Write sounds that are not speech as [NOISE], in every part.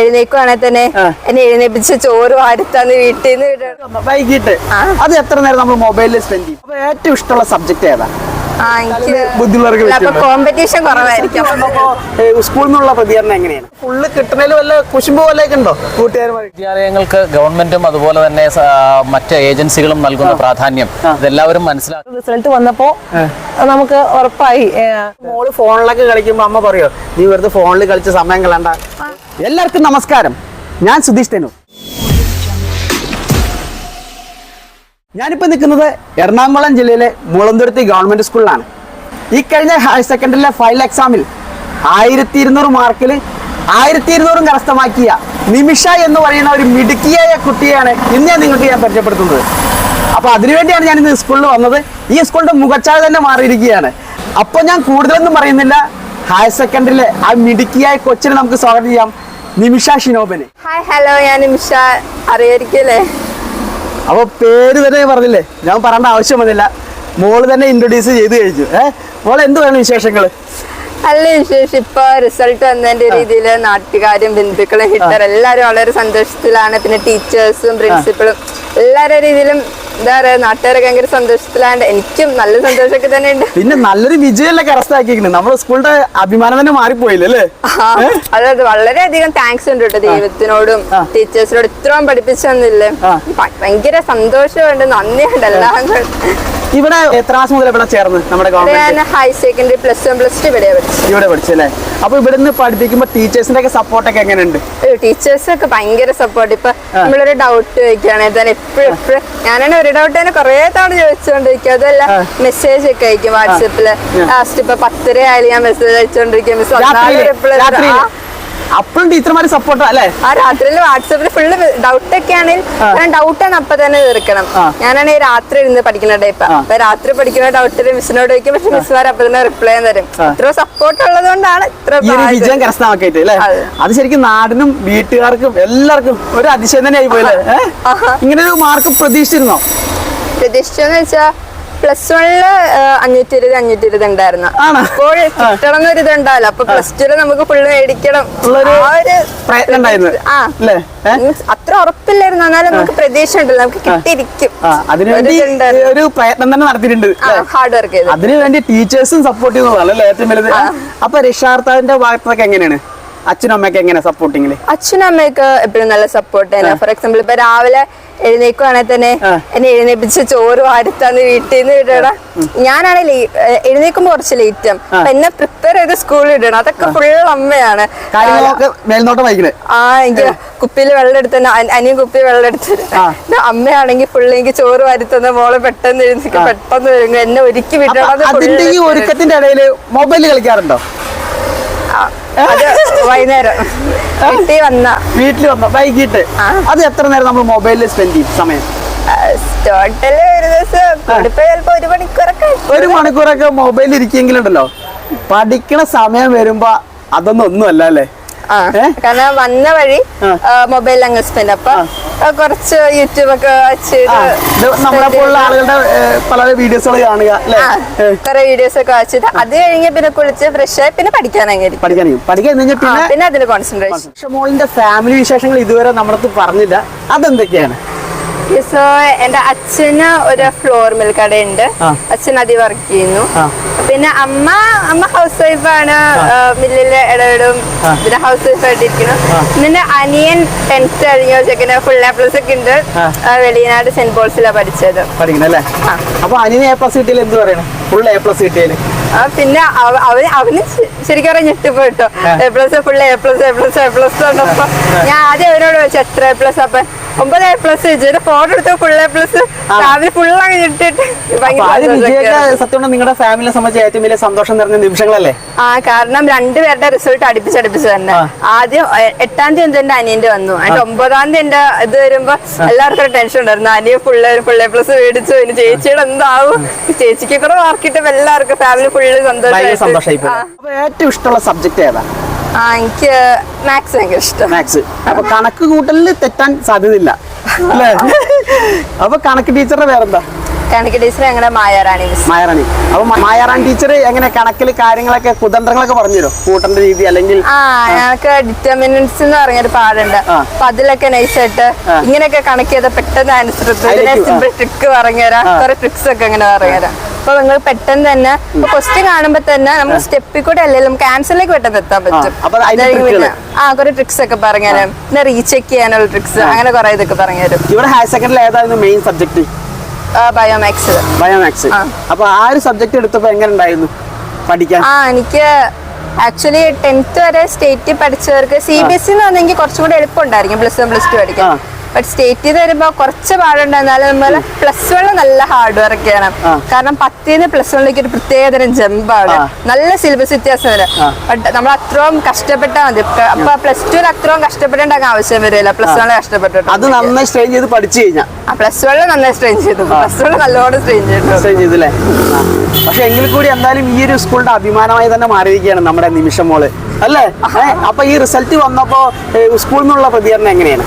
എഴുന്നേക്കുവാണെങ്കിൽ തന്നെ എന്നെ എഴുന്നേപ്പിച്ച് ചോറ് വാരുത്താന്ന് വീട്ടിൽ നിന്ന് വൈകിട്ട്. അത് എത്ര നേരം നമ്മൾ മൊബൈലിൽ സ്പെൻഡ് ചെയ്യും? ഏറ്റവും ഇഷ്ടമുള്ള സബ്ജക്ട് ഏതാ? കോമ്പറ്റീഷൻ കുറവായിരിക്കും. സ്കൂളിൽ നിന്നുള്ള പ്രതികരണം എങ്ങനെയാണ്? ഫുള്ള് കിട്ടണേലും വല്ല കുശുമ്പ് പോലെയൊക്കെ ഉണ്ടോ? കൂട്ടുകാരുമായി വിദ്യാലയങ്ങൾക്ക് ഗവൺമെന്റും അതുപോലെ തന്നെ മറ്റ് ഏജൻസികളും നൽകുന്ന പ്രാധാന്യം. ഇതെല്ലാവരും മനസ്സിലാക്കി. റിസൾട്ട് വന്നപ്പോ നമുക്ക് ഉറപ്പായി മോൾ ഫോണിലൊക്കെ കളിക്കുമ്പോ അമ്മ പറയോ നീ വെറുതെ ഫോണിൽ കളിച്ച സമയം കളണ്ട എല്ലാവർക്കും നമസ്കാരം. ഞാൻ സുധീഷ് തെനു ഞാനിപ്പോ നിൽക്കുന്നത് എറണാകുളം ജില്ലയിലെ മുളന്തുരുത്തി ഗവൺമെന്റ് സ്കൂളിലാണ് ഈ കഴിഞ്ഞ ഹയർ സെക്കൻഡറിയിലെ ഫൈനൽ എക്സാമിൽ ആയിരത്തി ഇരുന്നൂറ് മാർക്കിൽ ആയിരത്തി ഇരുന്നൂറും കരസ്ഥമാക്കിയ നിമിഷ എന്ന് പറയുന്ന ഒരു മിടുക്കിയായ കുട്ടിയാണ് ഇന്ന് ഞാൻ നിങ്ങൾക്ക് ഞാൻ പരിചയപ്പെടുത്തുന്നത്. അപ്പോൾ അതിനുവേണ്ടിയാണ് ഞാൻ ഇന്ന് സ്കൂളിൽ വന്നത്. ഈ സ്കൂളിന്റെ മുഖച്ചായ തന്നെ മാറിയിരിക്കുകയാണ്. അപ്പോൾ ഞാൻ കൂടുതലൊന്നും പറയുന്നില്ല. ഹയർ സെക്കൻഡറിയിലെ ആ മിടുക്കിയായ കൊച്ചിനെ നമുക്ക് സ്വാഗതം ചെയ്യാം. നിമിഷ ഷിനോബന്. ഹായ് ഹലോ ഞാൻ നിമിഷ അറിയായിരിക്കല്ലേ അപ്പൊ പേര് തന്നെ പറഞ്ഞില്ലേ? ഞാൻ പറയേണ്ട ആവശ്യം വന്നില്ല. മോൾ തന്നെ ഇൻട്രൊഡ്യൂസ് ചെയ്ത് കഴിച്ചു ഏഹ് മോളെ എന്ത് വേണം വിശേഷങ്ങൾ? നല്ല വിശേഷം. ഇപ്പൊ റിസൾട്ട് വന്നതിന്റെ രീതിയിൽ നാട്ടുകാരും ബന്ധുക്കളും ഹിറ്റർ എല്ലാരും വളരെ സന്തോഷത്തിലാണ്. പിന്നെ ടീച്ചേഴ്സും പ്രിൻസിപ്പളും എല്ലാവരുടെ രീതിയിലും എന്താ പറയാ നാട്ടുകാരൊക്കെ ഭയങ്കര സന്തോഷത്തിലാണ്ട് എനിക്കും നല്ല സന്തോഷമൊക്കെ തന്നെ ഉണ്ട് പിന്നെ നല്ലൊരു വിജയമല്ലേ കരസ്ഥാക്കിയിരിക്കുന്നത് നമ്മുടെ സ്കൂളിന്റെ അഭിമാനം തന്നെ മാറിപ്പോയില്ലേ അതെ അതെ വളരെയധികം താങ്ക്സ് ഉണ്ട് കേട്ടോ ദൈവത്തിനോടും ടീച്ചേഴ്സിനോടും ഇത്രയും പഠിപ്പിച്ചു തന്നില്ലേ. ഭയങ്കര സന്തോഷമുണ്ട്. നന്ദിയുണ്ട് എല്ലാം. ഇവിടെ എത്ര ക്ലാസ് മുതൽ ഇവിടെ ചേർന്ന് നമ്മുടെ government high secondary plus one plus two ഇവിടെ പഠിച്ചു ഇവിടെ പഠിച്ചല്ലേ? അപ്പൊ ഇവിടുന്ന് പഠിപ്പിക്കുമ്പോ ടീച്ചേഴ്സിന്റെ ഒക്കെ സപ്പോർട്ട് ഒക്കെ എങ്ങനെയുണ്ട്? ടീച്ചേഴ്സ് ഒക്കെ ഭയങ്കര സപ്പോർട്ട് ഇപ്പൊ നമ്മളൊരു ഡൗട്ട് ചോദിക്കുകയാണെങ്കിൽ തന്നെ എപ്പോഴും എപ്പോഴും ഞാനാണ് ഒരു ഡൗട്ട് തന്നെ കുറെ തവണ ചോദിച്ചുകൊണ്ടിരിക്കും അതല്ല മെസ്സേജ് ഒക്കെ അയക്കും വാട്സപ്പിൽ ലാസ്റ്റ് ഇപ്പൊ പത്തര ആയാലും ഞാൻ മെസ്സേജ് അയച്ചുകൊണ്ടിരിക്കും മിസ് അപ്പോഴും ടീച്ചർമാര് സപ്പോർട്ട് അല്ലേ? ആ രാത്രിയിൽ വാട്സാപ്പിൽ ഫുള്ള് ഡൗട്ട് ഒക്കെ ആണെങ്കിൽ ഞാൻ ഡൗട്ടാണ് അപ്പൊ തന്നെ തീർക്കണം. ഞാനാണ് ഈ രാത്രി ഇരുന്ന് പഠിക്കുന്ന ടൈപ്പ്. അപ്പൊ രാത്രി പഠിക്കുന്ന ഡൗട്ട് മിസ്സിനോട് ചോദിക്കും പക്ഷെ മിസ്സുമാർ അപ്പൊ തന്നെ റിപ്ലൈ തരും. ഇത്ര സപ്പോർട്ട് ഉള്ളത് കൊണ്ടാണ് ഇത്ര. വിജയം കരസ്ഥമാക്കിയിട്ട് അല്ലേ? അത്. ശരിക്കും നാടിനും വീട്ടുകാർക്കും എല്ലാവർക്കും ഒരു അതിശയം തന്നെ ആയി പോയല്ലേ ഇങ്ങനെ ഒരു മാർക്ക് പ്രതീക്ഷിച്ചിരുന്നോ? പ്രതീക്ഷിച്ചെന്ന് വെച്ചാ പ്ലസ് വണ്ണിൽ അഞ്ഞൂറ്റി ഇരുപത് അഞ്ഞൂറ്റി ഇരുപത് ഉണ്ടായിരുന്നു. അപ്പോൾ കിട്ടണം എന്നൊരു ഇത് ഉണ്ടാവില്ല അപ്പൊ പ്ലസ് ടുൽ നമുക്ക് ഫുള്ള് മേടിക്കണം. ആ ഒരു ആ. അത്ര ഉറപ്പില്ലായിരുന്നു. എന്നാലും നമുക്ക് പ്രതീക്ഷ ഉണ്ടല്ലോ നമുക്ക് കിട്ടിയിരിക്കും. അതിനുവേണ്ടി ഒരു പ്രയത്നം തന്നെ നടത്തിയിട്ടുണ്ട്? ഹാർഡ് വർക്ക് ചെയ്ത്. അതിനു വേണ്ടി ടീച്ചേഴ്സും സപ്പോർട്ട് ചെയ്യുന്നതാണ് ഏറ്റവും വലുത്. അപ്പൊ രക്ഷാർത്ഥാവിന്റെ ഭാഗത്തൊക്കെ എങ്ങനെയാണ്? അച്ഛനും അമ്മയ്ക്ക് എങ്ങനെ സപ്പോർട്ടിങ്ങിൽ അച്ഛനും അമ്മയ്ക്ക് എപ്പോഴും നല്ല സപ്പോർട്ട് തന്നെ. ഫോർ എക്സാമ്പിൾ ഇപ്പൊ രാവിലെ എഴുന്നേക്കുവാണെങ്കിൽ തന്നെ. എന്നെ എഴുന്നേപ്പിച്ച് ചോറ് വാരുത്താന്ന് വീട്ടിൽ നിന്ന് വിടണം ഞാനാണെങ്കിൽ എഴുന്നേക്കുമ്പോ കുറച്ച് ലേറ്റ് എന്നെ പ്രിപ്പയർ ചെയ്ത് സ്കൂളിൽ ഇടണം. അതൊക്കെ ഫുൾ അമ്മയാണ്. ആ എനിക്ക് കുപ്പിയിൽ വെള്ളം എടുത്ത് അനിയൻ കുപ്പി വെള്ളം എടുത്ത് ആ. അമ്മയാണെങ്കിൽ ഫുള്ള് എനിക്ക് ചോറ് വരുത്തുന്ന മോളെ പെട്ടെന്ന് എഴുന്നേക്ക് പെട്ടെന്ന്. എന്നെ ഒരുക്കി വിടണം ഒരുക്കത്തിന്റെ ഇടയിൽ മൊബൈൽ കളിക്കാറുണ്ടോ? അത് വൈകുന്നേരം. വീട്ടിൽ വന്ന. വീട്ടിൽ വന്ന വൈകിട്ട്. അത് എത്ര നേരം നമ്മൾ മൊബൈലിൽ സ്പെൻഡ് ചെയ്യും? സമയം? ടോട്ടൽ ഒരു ദിവസം. കൂടിപ്പോ ചിലപ്പോ ഒരു മണിക്കൂറൊക്കെ ഒരു മണിക്കൂറൊക്കെ മൊബൈലിൽ ഇരിക്കുമെങ്കിലുണ്ടല്ലോ പഠിക്കണ സമയം വരുമ്പോ അതൊന്നും ഒന്നും അല്ലേ? കാരണം വന്ന വഴി. മൊബൈൽ അങ്ങ് സ്പെൻഡ് അപ്പൊ കുറച്ച് യൂട്യൂബ് ഒക്കെ ആളുകളുടെ പല വീഡിയോസുകൾ കാണുക കുറെ വീഡിയോസ് ഒക്കെ വെച്ചിട്ട് അത് കഴിഞ്ഞ് പിന്നെ കുളിച്ച് ഫ്രഷ് ആയി പിന്നെ പഠിക്കാനായി പഠിക്കാൻ പിന്നെ അതിന്റെ അതിന് കോൺസെൻട്രേഷൻ മോളിന്റെ ഫാമിലി വിശേഷങ്ങൾ ഇതുവരെ നമ്മളടുത്ത് പറഞ്ഞില്ല. അതെന്തൊക്കെയാണ്? സോ എന്റെ അച്ഛന് ഒരു ഫ്ലോർ മിൽ കടയുണ്ട്. അച്ഛൻ അതി വർക്ക് ചെയ്യുന്നു. പിന്നെ അമ്മ അമ്മ ഹൗസ് വൈഫാണ് മില്ലിലെ ഇടപെടും. പിന്നെ ഹൗസ് വൈഫ് ആയിട്ടിരിക്കുന്നു പിന്നെ അനിയൻ ടെൻത്ത് കഴിഞ്ഞ ചെക്കന് ഫുൾ എ പ്ലസ് ഒക്കെ ഉണ്ട്. വെളിയനാട് സെന്റ് പോൾസിലാണ് പഠിച്ചത്. അപ്പൊ അനിയന് എ പ്ലസ് കിട്ടിയാൽ എന്ത് പറയണം? ഫുൾ എ പ്ലസ് കിട്ടിയാൽ. പിന്നെ അവ- അവന് ശരിക്കും പറഞ്ഞ ഞെട്ടിപ്പോയിട്ടോ A plus full A plus A plus A plus ഞാൻ ആദ്യം അവനോട് ചോദിച്ചു എത്ര എ പ്ലസ് അപ്പൊ ഒമ്പത് എ പ്ലസ് വെച്ചിട്ട് ഫോട്ടോ എടുത്ത്? ഫുൾ എ പ്ലസ് രാവിലെ ഫുൾ അങ്ങ് ഇട്ടിട്ട് സത്യം നിങ്ങളുടെ ഫാമിലിയെ സംബന്ധിച്ച് ഏറ്റവും വലിയ സന്തോഷം നിറഞ്ഞ നിമിഷങ്ങളല്ലേ? ആ കാരണം രണ്ടുപേരുടെ റിസൾട്ട് അടുപ്പിച്ചടുപ്പിച്ച് തന്നെ. ആദ്യം എട്ടാം തീയതി എന്റെ അനിയന്റെ വന്നു. അതിന്റെ ഒമ്പതാം തീയതി എന്റെ ഇത് വരുമ്പോ എല്ലാവർക്കും ടെൻഷൻ ഉണ്ടായിരുന്നു. അനിയ ഫുള്ള് ഫുൾ എ പ്ലസ് മേടിച്ചു. ഇനി ചേച്ചിയുടെ എന്താവും? ചേച്ചിക്ക് കൂടെ മാർക്കിട്ടും എല്ലാവർക്കും ഫാമിലി ഫുള്ള് സന്തോഷം ഏറ്റവും ഇഷ്ടമുള്ള സബ്ജക്ട് ഏതാ? ആ എനിക്ക് മാത്സ് ഭയങ്കര ഇഷ്ടം. മാത്സ്. അപ്പൊ കണക്ക് കൂട്ടലിൽ തെറ്റാൻ സാധ്യതയില്ല. അല്ലേ? അപ്പൊ കണക്ക് ടീച്ചറുടെ പേരെന്താ? കണക്ക് ടീച്ചർ ഞങ്ങളുടെ മായാറാണി മായാറാണി. അപ്പൊ മായാറാണി ടീച്ചർ എങ്ങനെ കണക്കിൽ കാര്യങ്ങളൊക്കെ കുതന്ത്രങ്ങളൊക്കെ പറഞ്ഞുതരോ കൂട്ടേണ്ട രീതി അല്ലെങ്കിൽ ആ ഞങ്ങൾക്ക് ഡിറ്റർമിനൻസ് എന്ന് പറഞ്ഞൊരു പാടുണ്ട്. അപ്പൊ അതിലൊക്കെ നൈസായിട്ട്. ഇങ്ങനെയൊക്കെ കണക്ക് ചെയ്ത പെട്ടെന്ന് അനുസരിച്ച് ഇതിനെ സിമ്പിൾ ട്രിക്ക് പറഞ്ഞുതരാം. കുറെ ട്രിക്സ് ഒക്കെ ഇങ്ങനെ പറഞ്ഞുതരാം. അപ്പൊ നിങ്ങൾ പെട്ടെന്ന് തന്നെ ക്വസ്റ്റ്യൻ കാണുമ്പോ തന്നെ നമുക്ക് സ്റ്റെപ്പിൽ കൂടെ അല്ലെങ്കിൽ നമുക്ക് ആൻസറിലേക്ക് പെട്ടെന്ന് എത്താൻ പറ്റും. ആ കുറെ ട്രിക്സ് ഒക്കെ പറഞ്ഞുതരാം പിന്നെ റീചെക്ക് ചെയ്യാനുള്ള ട്രിക്സ് അങ്ങനെ കുറെ ഇതൊക്കെ പറഞ്ഞുതരും ഇവിടെ ഹയർ സെക്കൻഡറിൽ ഏതായിരുന്നു മെയിൻ സബ്ജക്ട് ബയോമാക്സ് ബയോമാക്സ്. അപ്പൊ ആ ഒരു സബ്ജക്ട് എടുത്തപ്പോ എങ്ങനെ ഉണ്ടായിരുന്നു പഠിക്കാൻ? ആ എനിക്ക് ആക്ച്വലി ടെൻത്ത് വരെ സ്റ്റേറ്റിൽ പഠിച്ചവർക്ക് സി ബി എസ് സി എന്ന് പറഞ്ഞെങ്കിൽ കുറച്ചും കൂടി എളുപ്പമുണ്ടായിരിക്കും പ്ലസ് വൺ പ്ലസ് ടു പഠിക്കാൻ. ആ. സ്റ്റേറ്റ് ചെയ്ത് വരുമ്പോൾ കുറച്ച് പാടുണ്ടെന്നാലും നമ്മൾ പ്ലസ് വൺ നല്ല ഹാർഡ് വർക്ക് ചെയ്യണം. കാരണം പത്തിന് പ്ലസ് വണ്ണിലേക്ക് ഒരു പ്രത്യേകതരം ജമ്പാണ്. നല്ല സിലബസ് വ്യത്യാസം വരും. ബട്ട് നമ്മൾ അത്രയും കഷ്ടപ്പെട്ടാൽ മതി. അപ്പൊ പ്ലസ് ടുവിൽ അത്രയും കഷ്ടപ്പെടേണ്ട ആവശ്യം വരില്ല. പ്ലസ് വണ്ണിൽ കഷ്ടപ്പെട്ടിട്ട്. അത് നന്നായി സ്ട്രെയിൻ ചെയ്ത് പഠിച്ചു കഴിഞ്ഞാൽ പ്ലസ് വണ്ണിൽ നന്നായി സ്ട്രെയിൻ ചെയ്തു. പ്ലസ് വണ്ണിൽ നല്ലോണം സ്ട്രെയിൻ ചെയ്തു. സ്ട്രെയിൻ ചെയ്തല്ലേ? പക്ഷെ എങ്കിൽ കൂടി എന്തായാലും ഈ ഒരു സ്കൂളിന്റെ അഭിമാനമായി തന്നെ മാറിയിരിക്കുകയാണ് നമ്മുടെ നിമിഷം മോൾ അല്ലേ അപ്പൊ ഈ റിസൾട്ട് വന്നപ്പോ സ്കൂളിൽ നിന്നുള്ള പ്രതികരണം എങ്ങനെയാണ്?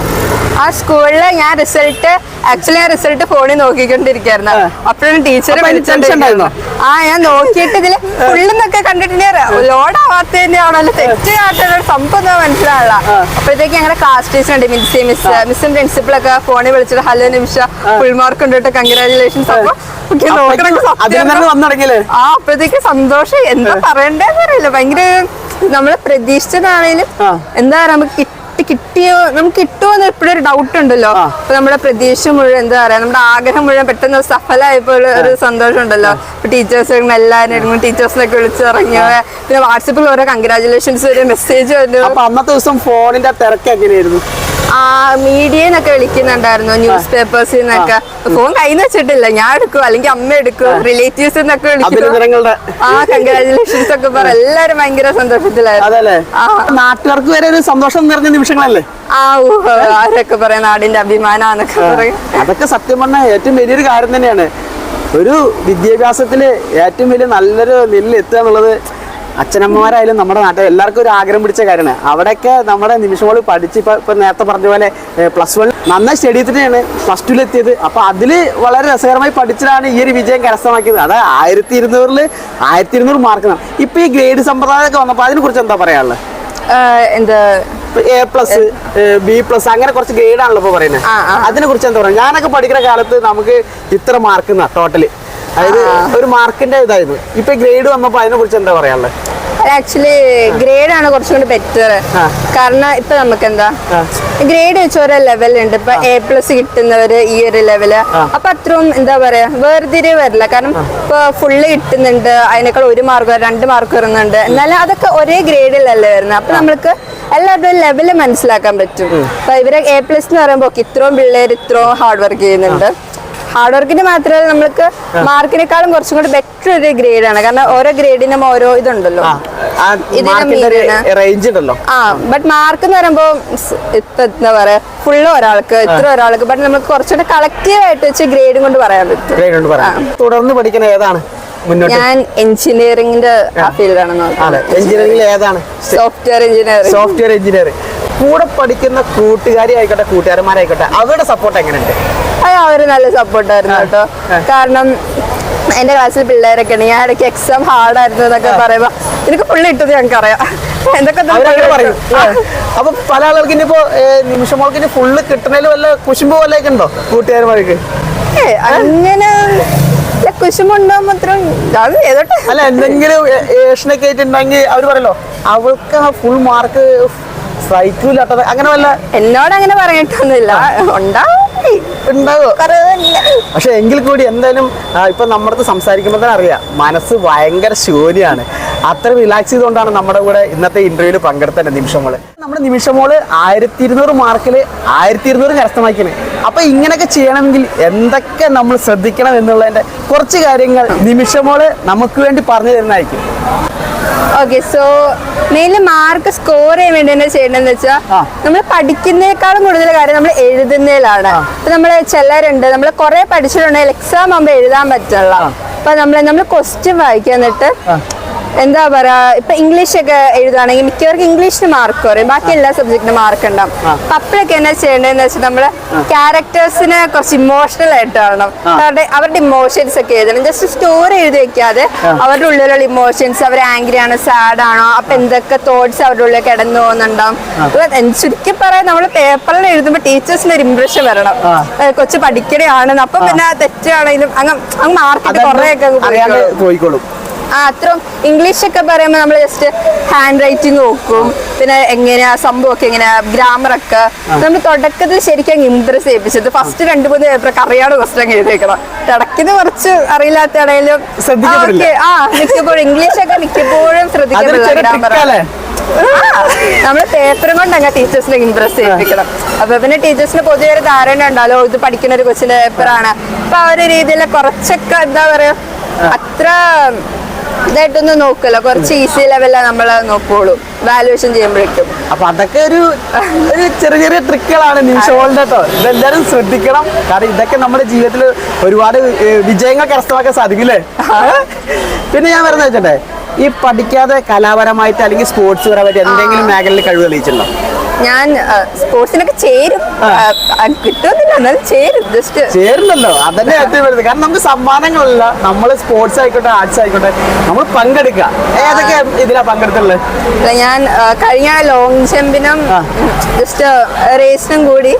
ആ സ്കൂളിൽ ഞാൻ റിസൾട്ട് ആക്ച്വലി ഞാൻ റിസൾട്ട് ഫോണിൽ നോക്കിക്കൊണ്ടിരിക്കായിരുന്നു ആ. അപ്പോഴും ടീച്ചർ ആ ഞാൻ നോക്കിയിട്ട് ഇതിൽ ഫുള്ളെന്നൊക്കെ കണ്ടിട്ടുണ്ടായിരുന്നു ലോഡ് ആവാത്തതിന്റെയാണല്ലോ തെറ്റ് കാട്ടുന്ന ഒരു സംഭവം മനസ്സിലാവില്ല. അപ്പോഴത്തേക്ക് ഞങ്ങളുടെ ക്ലാസ് ടീച്ചർ ഉണ്ട് മിസ് മിസ് മിസ്സും പ്രിൻസിപ്പളൊക്കെ ഫോണിൽ വിളിച്ചിട്ട് ഹലോ നിമിഷ ഫുൾ മാർക്ക് ഉണ്ട് കേട്ടോ കൺഗ്രാചുലേഷൻസ് അപ്പൊ ആ അപ്പോഴത്തേക്ക് സന്തോഷം. എന്താ പറയണ്ടേന്ന് അറിയില്ല. ഭയങ്കര നമ്മൾ പ്രതീക്ഷിച്ചതാണേലും. എന്താ പറയാ നമുക്ക് കിട്ടി കിട്ടിയോ? നമുക്ക് കിട്ടുമോ എന്ന് എപ്പോഴും ഒരു ഡൗട്ട് ഉണ്ടല്ലോ. അപ്പൊ നമ്മുടെ പ്രതീക്ഷ മുഴുവൻ എന്താ പറയാ നമ്മുടെ ആഗ്രഹം മുഴുവൻ പെട്ടെന്ന് സഫലമായപ്പോൾ ഒരു- സന്തോഷം ഉണ്ടല്ലോ ഇപ്പൊ ടീച്ചേഴ്സ് എല്ലാവരും ടീച്ചേഴ്സിനൊക്കെ വിളിച്ചിറങ്ങിയ പിന്നെ വാട്സപ്പിൽ ഓരോ കൺഗ്രാചുലേഷൻസ് ഒരു മെസ്സേജ് വന്നു. അപ്പൊ അന്നത്തെ ദിവസം ഫോണിന്റെ തിരക്ക് എങ്ങനെയായിരുന്നു? മീഡിയന്നൊക്കെ വിളിക്കുന്നുണ്ടായിരുന്നു ന്യൂസ് പേപ്പേഴ്സിൽ നിന്നൊക്കെ ഫോൺ കയ്യിൽ വെച്ചിട്ടില്ല. ഞാൻ എടുക്കും. അല്ലെങ്കിൽ അമ്മ എടുക്കും. റിലേറ്റീവ്സ് എന്നൊക്കെ വിളിക്കും. ആ കൺഗ്രാചുലേഷൻസ് ഒക്കെ പറ. എല്ലാരും ഭയങ്കര സന്തോഷത്തിലായിരുന്നു. നാട്ടുകാർക്ക് വരെ ഒരു സന്തോഷം നിറഞ്ഞ നിമിഷങ്ങളല്ലേ? ആ ഊഹോ. ആരൊക്കെ പറയാം? നാടിന്റെ അഭിമാനാന്നൊക്കെ പറയും. അതൊക്കെ സത്യം പറഞ്ഞാൽ ഏറ്റവും വലിയൊരു കാര്യം തന്നെയാണ്. ഒരു വിദ്യാഭ്യാസത്തിൽ ഏറ്റവും വലിയ നല്ലൊരു നിലയിൽ എത്തുക എന്നുള്ളത് അച്ഛനമ്മമാരായാലും നമ്മുടെ നാട്ടിൽ എല്ലാവർക്കും ഒരു ആഗ്രഹം പിടിച്ച കാര്യമാണ്. അവിടെയൊക്കെ നമ്മുടെ നിമിഷങ്ങൾ പഠിച്ച് ഇപ്പം ഇപ്പം നേരത്തെ പറഞ്ഞ പോലെ പ്ലസ് വൺ നന്നായി സ്റ്റഡി തന്നെയാണ് പ്ലസ് ടുവിൽ എത്തിയത്. അപ്പോൾ അതിൽ വളരെ രസകരമായി പഠിച്ചിട്ടാണ് ഈ ഒരു വിജയം കരസ്ഥമാക്കിയത്. അത് ആയിരത്തി ഇരുന്നൂറിൽ ആയിരത്തി ഇരുന്നൂറ് മാർക്ക് ഇപ്പോൾ ഈ ഗ്രേഡ് സമ്പ്രദായമൊക്കെ വന്നപ്പോൾ അതിനെക്കുറിച്ച് എന്താ പറയാനുള്ളത് എന്താ? എ പ്ലസ് ബി പ്ലസ് അങ്ങനെ കുറച്ച് ഗ്രേഡ് ആണല്ലോ ഇപ്പൊ പറയുന്നത്. അതിനെ കുറിച്ച് എന്താ പറയുക ഞാനൊക്കെ പഠിക്കുന്ന കാലത്ത് നമുക്ക് ഇത്ര മാർക്ക് ടോട്ടൽ അതായത് ഒരു മാർക്കിന്റെ ഇതായത്. ഇപ്പൊ ഗ്രേഡ് വന്നപ്പോ അതിനെ കുറിച്ച് എന്താ പറയാനുള്ളത് ആക്ച്വലി ഗ്രേഡ് ആണ് കുറച്ചുകൂടി ബെറ്റർ കാരണം ഇപ്പൊ നമുക്ക് എന്താ ഗ്രേഡ് വെച്ച് ഓരോ ലെവലുണ്ട് ഇപ്പൊ എ പ്ലസ് കിട്ടുന്നവര് ഈ ഒരു ലെവൽ അപ്പൊ അത്രയും എന്താ പറയാ വേർതിരിവ് വരില്ല. കാരണം ഇപ്പൊ ഫുള്ള് കിട്ടുന്നുണ്ട്. അതിനേക്കാൾ ഒരു മാർക്ക് രണ്ട് മാർക്ക് വരുന്നുണ്ട്. എന്നാലും അതൊക്കെ ഒരേ ഗ്രേഡിലല്ലേ വരുന്നത് അപ്പൊ നമ്മൾക്ക് എല്ലാവരുടെയും ലെവൽ മനസ്സിലാക്കാൻ പറ്റും. അപ്പൊ ഇവരെ എ പ്ലസ് എന്ന് പറയുമ്പോ ഇത്രയും പിള്ളേർ ഇത്രയും ഹാർഡ് വർക്ക് ചെയ്യുന്നുണ്ട്. ഹാർഡ് വർക്കിന്റെ മാത്രമല്ല നമ്മൾക്ക് മാർക്കിനേക്കാളും കുറച്ചും കൂടി ബെറ്റർ ഒരു ഗ്രേഡ് ആണ്. കാരണം ഓരോ ഗ്രേഡിനും ഓരോ ഇതുണ്ടല്ലോ. റേഞ്ച് ഉണ്ടല്ലോ. ആ ബട്ട് മാർക്ക് എന്ന് പറയുമ്പോ ഇപ്പൊ എന്താ പറയാ ഫുള്ള് ഒരാൾക്ക് ഇത്ര ഒരാൾക്ക് ബട്ട് നമുക്ക് കുറച്ചുകൂടെ കളക്റ്റീവ് ആയിട്ട് വെച്ച് ഗ്രേഡും കൊണ്ട് പറയാൻ പറ്റും. തുടർന്ന് പഠിക്കുന്ന ഏതാണ് ഞാൻ എഞ്ചിനീയറിംഗിന്റെ ഫീൽഡാണ് എഞ്ചിനീയറിംഗിൽ ഏതാണ്? സോഫ്റ്റ്വെയർ എഞ്ചിനീയറിംഗ് സോഫ്റ്റ്വെയർ എഞ്ചിനീയർ കൂടെ പഠിക്കുന്ന കൂട്ടുകാരി ആയിക്കോട്ടെ കൂട്ടുകാരന്മാരായിക്കോട്ടെ അവരുടെ സപ്പോർട്ട് എങ്ങനെയുണ്ട്? അത് അവർ നല്ല സപ്പോർട്ടായിരുന്നു കേട്ടോ. കാരണം എന്റെ ക്ലാസ്സിൽ പിള്ളേരൊക്കെ ഉണ്ട് ഞാൻ ഇടയ്ക്ക് എക്സാം ഹാർഡായിരുന്നു എന്നൊക്കെ പറയുമ്പോ എനിക്ക് പുള്ളി ഇട്ടത് ഞങ്ങൾക്ക് അറിയാം എന്തൊക്കെ പറയും. അപ്പൊ പല ആളുകൾക്ക് ഇനിയിപ്പോ നിമിഷമോൾക്ക് ഫുള്ള് കിട്ടണേലും വല്ല കുശുമ്പ് വല്ലതൊക്കെ ഉണ്ടോ കൂട്ടുകാരന്മാർക്ക് അങ്ങനെ കുശുമുണ്ടോ മാത്രം അല്ല എന്തെങ്കിലും ഏഷനൊക്കെ ആയിട്ടുണ്ടെങ്കിൽ അവർ പറയല്ലോ അവൾക്ക് ആ ഫുൾ മാർക്ക് സൈക്കിളില്ലാട്ടത് അങ്ങനെ വല്ല എന്നോട് അങ്ങനെ പറഞ്ഞിട്ടൊന്നുമില്ല. ഉണ്ടാവും. പക്ഷെ എങ്കിൽ കൂടി എന്തായാലും ഇപ്പൊ നമ്മുടെ അടുത്ത് സംസാരിക്കുമ്പോൾ തന്നെ അറിയാം മനസ്സ് ഭയങ്കര ശൂന്യാണ് അത്ര റിലാക്സ് ചെയ്തുകൊണ്ടാണ് നമ്മുടെ കൂടെ ഇന്നത്തെ ഇന്റർവ്യൂൽ പങ്കെടുത്ത നിമിഷമോൾ. നമ്മുടെ നിമിഷമോൾ ആയിരത്തി ഇരുന്നൂറ് മാർക്കിൽ ആയിരത്തി ഇരുന്നൂറ് കരസ്ഥമാക്കിയത് അപ്പൊ ഇങ്ങനെയൊക്കെ ചെയ്യണമെങ്കിൽ എന്തൊക്കെ നമ്മൾ ശ്രദ്ധിക്കണം എന്നുള്ളതിന്റെ കുറച്ച് കാര്യങ്ങൾ നിമിഷമോൾ നമുക്ക് വേണ്ടി പറഞ്ഞു തരുന്നതായിരിക്കും. Okay so mainly mark score ചെയ്യാൻ വേണ്ടി തന്നെ ചെയ്യേണ്ടതെന്ന് വെച്ചാൽ. നമ്മൾ പഠിക്കുന്നതിനേക്കാളും കൂടുതൽ കാര്യം നമ്മൾ എഴുതുന്നതിലാണ് ഇപ്പൊ നമ്മൾ ചിലരുണ്ട് നമ്മൾ കുറെ പഠിച്ചിട്ടുണ്ടെങ്കിൽ എക്സാം ആകുമ്പോൾ എഴുതാൻ പറ്റില്ല അപ്പൊ നമ്മളെ നമ്മൾ ക്വസ്റ്റ്യൻ വായിക്കാൻ എന്നിട്ട് എന്താ പറയാ ഇപ്പൊ ഇംഗ്ലീഷ് ഒക്കെ എഴുതുകയാണെങ്കിൽ മിക്കവർക്ക് ഇംഗ്ലീഷിന് മാർക്ക് കുറയും. ബാക്കി എല്ലാ സബ്ജക്റ്റിനും മാർക്ക് ഉണ്ടാവും. അപ്പൊ അപ്പോഴൊക്കെ എന്നാ ചെയ്യേണ്ടതെന്ന് വെച്ചാൽ നമ്മൾ ക്യാരക്ടേഴ്സിനെ കുറച്ച് ഇമോഷണൽ ആയിട്ട് കാണണം. അവരുടെ അവരുടെ ഇമോഷൻസ് ഒക്കെ എഴുതണം. ജസ്റ്റ് സ്റ്റോറി എഴുതി വെക്കാതെ അവരുടെ ഉള്ളിലുള്ള ഇമോഷൻസ് അവർ ആംഗ്രി ആണോ സാഡ് ആണോ അപ്പൊ എന്തൊക്കെ തോട്ട്സ് അവരുടെ ഉള്ളിൽ കിടന്നു പോകുന്നുണ്ടാവും. ചുരുക്കി പറയാൻ നമ്മൾ പേപ്പറിൽ എഴുതുമ്പോൾ ടീച്ചേഴ്സിന് ഒരു ഇംപ്രഷൻ വരണം. കൊച്ചു പഠിക്കണയാണെന്ന്. അപ്പൊ പിന്നെ തെറ്റാണെങ്കിലും അങ്ങ് അങ്ങ് മാർക്കിട്ട് കുറെ ഒക്കെ അറിയാണ്ട് പോയിക്കോളും. ആ അത്ര ഇംഗ്ലീഷ് ഒക്കെ പറയുമ്പോൾ നമ്മൾ ജസ്റ്റ് ഹാൻഡ് റൈറ്റിംഗ് നോക്കും. പിന്നെ എങ്ങനെയാ സംഭവമൊക്കെ എങ്ങനെയാ ഗ്രാമർ ഒക്കെ. നമ്മൾ തുടക്കത്തിൽ ശരിക്കും ഇംപ്രസ് ചെയ്യിപ്പിച്ചത് ഫസ്റ്റ് രണ്ട് മൂന്ന് പേപ്പറൊക്കെ അറിയാതെ ക്വസ്റ്റൻ എഴുതിയേക്കണം. ഇടയ്ക്കിന് കുറച്ച് അറിയില്ലാത്ത ഇടയിലും. ആ മിക്കപ്പോഴും ഇംഗ്ലീഷ് ഒക്കെ മിക്കപ്പോഴും ശ്രദ്ധിക്കുന്നില്ല ഗ്രാമർ നമ്മൾ നമ്മൾ പേപ്പറും കൊണ്ട് അങ്ങ് ടീച്ചേഴ്സിനെ ഇംപ്രസ് ചെയ്യിപ്പിക്കണം. അപ്പൊ പിന്നെ ടീച്ചേഴ്സിന് പൊതുവെ ഒരു ധാരണ ഉണ്ടല്ലോ ഇത് പഠിക്കുന്ന ഒരു കൊച്ചിന്റെ പേപ്പറാണ് അപ്പൊ ആ ഒരു രീതിയിൽ കുറച്ചൊക്കെ എന്താ പറയാ അത്ര ഇതായിട്ടൊന്നും നോക്കല്ല കുറച്ച് ഈസി ലെവലാണ് നമ്മൾ നോക്കുള്ളൂ. വാലുവേഷൻ ചെയ്യുമ്പോഴേക്കും. അപ്പൊ അതൊക്കെ ഒരു ഒരു ചെറിയ ചെറിയ ട്രിക്കുകളാണ് നിമിഷങ്ങളുടെ കേട്ടോ ഇതെല്ലാരും ശ്രദ്ധിക്കണം. കാരണം ഇതൊക്കെ നമ്മുടെ ജീവിതത്തിൽ ഒരുപാട് വിജയങ്ങൾ കരസ്ഥമാക്കാൻ സാധിക്കില്ലേ പിന്നെ ഞാൻ വരുന്ന വെച്ചിട്ടെ ഈ പഠിക്കാതെ കലാപരമായിട്ട് അല്ലെങ്കിൽ സ്പോർട്സ് പരമായിട്ട് എന്തെങ്കിലും മേഖലയിൽ കഴിവ് തെളിയിച്ചിട്ടുണ്ടോ? ഞാൻ സ്പോർട്സിനൊക്കെ ചേരും. കിട്ടുന്നില്ല എന്നാലും ചേരും ജസ്റ്റ്. ചേരുന്നല്ലോ അതന്നെ ഏറ്റവും കാരണം നമുക്ക് സമ്മാനങ്ങളല്ല. നമ്മൾ സ്പോർട്സ് ആയിക്കോട്ടെ ആർട്സ് ആയിക്കോട്ടെ നമ്മൾ പങ്കെടുക്കുക ഏതൊക്കെ ഇതിലാ പങ്കെടുത്തുള്ളത് ഞാൻ കഴിഞ്ഞ ലോങ് ജമ്പിനും ജസ്റ്റ് റേസിനും കൂടി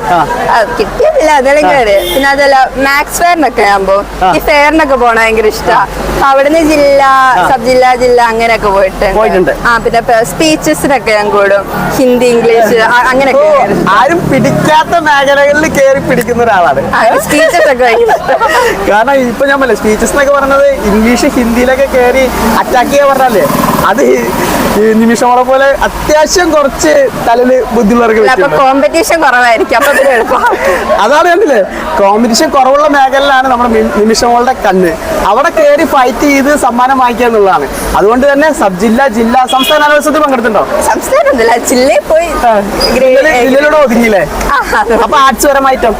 കിട്ടിയിട്ടില്ല അതെല്ലാം കയറി പിന്നെ അതല്ല മാക്സ് ഫെയറിനൊക്കെ ഞാൻ പോകും ആ. ഈ ഫെയറിനൊക്കെ പോണ ഭയങ്കര ഇഷ്ടമാണ് അവിടുന്ന് ജില്ല സബ് ജില്ല ജില്ല അങ്ങനെയൊക്കെ പോയിട്ടുണ്ട്. ആ പിന്നെ സ്പീച്ചസിനൊക്കെ ഞാൻ കൂടും. ഹിന്ദി ഇംഗ്ലീഷ് കയറി. ആരും പിടിക്കാത്ത മേഖലകളിൽ കയറി പിടിക്കുന്ന ഒരാളാണ് സ്പീച്ചസ് ഒക്കെ [LAUGHS] കാരണം ഇപ്പൊ ഞാൻ പറയില്ല സ്പീച്ചസ് എന്നൊക്കെ പറഞ്ഞത് ഇംഗ്ലീഷ് ഹിന്ദിയിലൊക്കെ കയറി അറ്റാക്ക് ചെയ്യാൻ പറഞ്ഞാലേ അത് ഈ- നിമിഷങ്ങളെ പോലെ അത്യാവശ്യം കുറച്ച് തലയിൽ പറ്റില്ല കോമ്പറ്റീഷൻ കുറവായിരിക്കും. അതാണ് കണ്ടില്ലേ? കോമ്പറ്റീഷൻ കുറവുള്ള മേഖലയിലാണ് നമ്മുടെ നിമിഷങ്ങളുടെ കണ്ണ്. അവിടെ കയറി ഫൈറ്റ് ചെയ്ത് സമ്മാനം വാങ്ങിക്കുക എന്നുള്ളതാണ്. അതുകൊണ്ട് തന്നെ സബ് ജില്ല ജില്ലാ സംസ്ഥാന കലോത്സവത്തിൽ പങ്കെടുത്തിട്ടുണ്ടോ? സംസ്ഥാനമൊന്നുമില്ല ജില്ലയിൽ പോയി ജില്ലയിലൂടെ ഒതുങ്ങിയില്ലേ? അപ്പൊ ആർട്സ് പരമായിട്ടും?